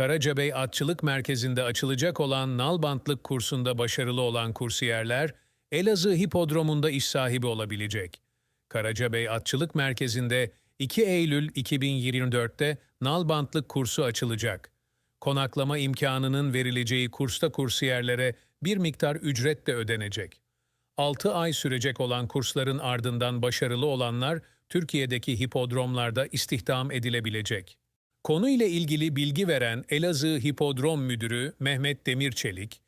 Karacabey Atçılık Merkezi'nde açılacak olan nalbantlık kursunda başarılı olan kursiyerler, Elazığ Hipodromu'nda iş sahibi olabilecek. Karacabey Atçılık Merkezi'nde 2 Eylül 2024'te nalbantlık kursu açılacak. Konaklama imkanının verileceği kursta kursiyerlere bir miktar ücret de ödenecek. 6 ay sürecek olan kursların ardından başarılı olanlar Türkiye'deki hipodromlarda istihdam edilebilecek. Konuyla ilgili bilgi veren Elazığ Hipodrom Müdürü Mehmet Demirçelik,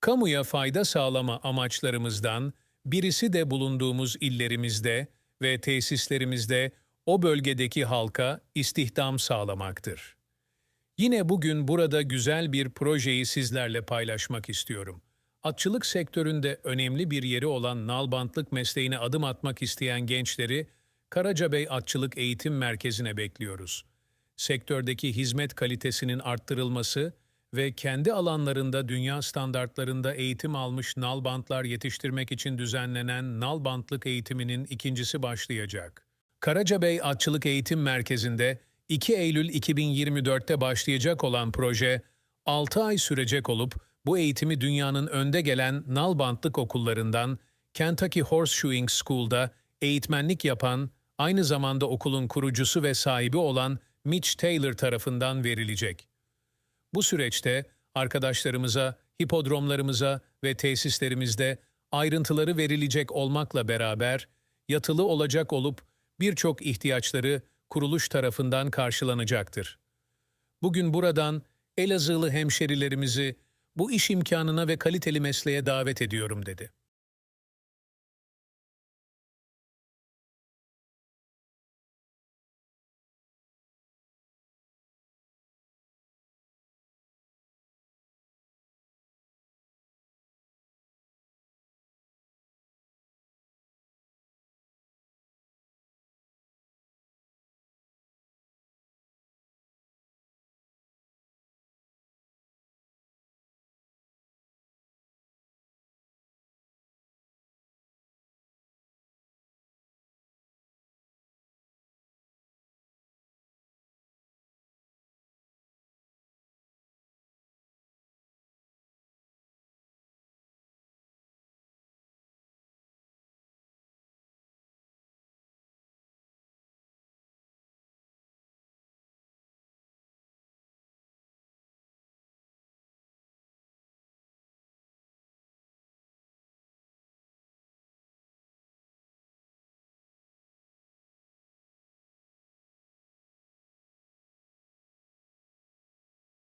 kamuya fayda sağlama amaçlarımızdan birisi de bulunduğumuz illerimizde ve tesislerimizde o bölgedeki halka istihdam sağlamaktır. Yine bugün burada güzel bir projeyi sizlerle paylaşmak istiyorum. Atçılık sektöründe önemli bir yeri olan nalbantlık mesleğine adım atmak isteyen gençleri Karacabey Atçılık Eğitim Merkezi'ne bekliyoruz. Sektördeki hizmet kalitesinin arttırılması ve kendi alanlarında dünya standartlarında eğitim almış nalbantlar yetiştirmek için düzenlenen nalbantlık eğitiminin ikincisi başlayacak. Karacabey Atçılık Eğitim Merkezi'nde 2 Eylül 2024'te başlayacak olan proje 6 ay sürecek olup bu eğitimi dünyanın önde gelen nalbantlık okullarından Kentucky Horseshoeing School'da eğitmenlik yapan, aynı zamanda okulun kurucusu ve sahibi olan Mitch Taylor tarafından verilecek. Bu süreçte arkadaşlarımıza, hipodromlarımıza ve tesislerimizde ayrıntıları verilecek olmakla beraber yatılı olacak olup birçok ihtiyaçları kuruluş tarafından karşılanacaktır. Bugün buradan Elazığlı hemşerilerimizi bu iş imkanına ve kaliteli mesleğe davet ediyorum dedi.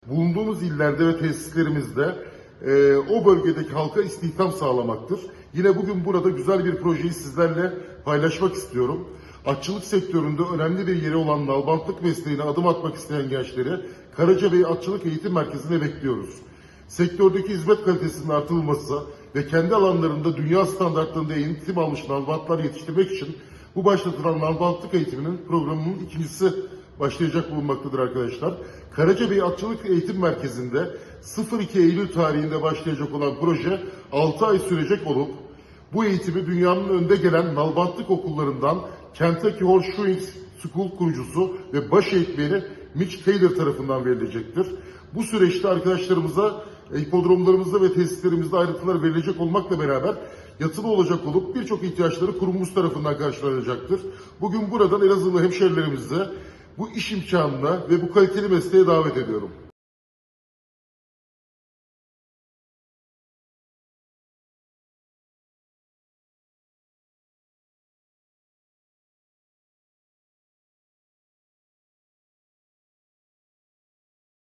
Bulunduğumuz illerde ve tesislerimizde e, o bölgedeki halka istihdam sağlamaktır. Yine bugün burada güzel bir projeyi sizlerle paylaşmak istiyorum. Atçılık sektöründe önemli bir yeri olan nalbantlık mesleğine adım atmak isteyen gençleri Karacabey Atçılık Eğitim Merkezi'ne bekliyoruz. Sektördeki hizmet kalitesinin artırılması ve kendi alanlarında dünya standartlarında eğitim almış nalbantlar yetiştirmek için bu başlatılan nalbantlık eğitiminin programının ikincisi başlayacak bulunmaktadır arkadaşlar. Karacabey Atçılık Eğitim Merkezi'nde 02 Eylül tarihinde başlayacak olan proje 6 ay sürecek olup bu eğitimi dünyanın önde gelen nalbantlık okullarından Kentucky Horseshoeing School kurucusu ve baş eğitmeni Mitch Taylor tarafından verilecektir. Bu süreçte arkadaşlarımıza hipodromlarımızda ve tesislerimizde ayrıntılar verilecek olmakla beraber yatılı olacak olup birçok ihtiyaçları kurumumuz tarafından karşılanacaktır. Bugün buradan Elazığlı hemşerilerimize bu iş imkanına ve bu kaliteli mesleğe davet ediyorum.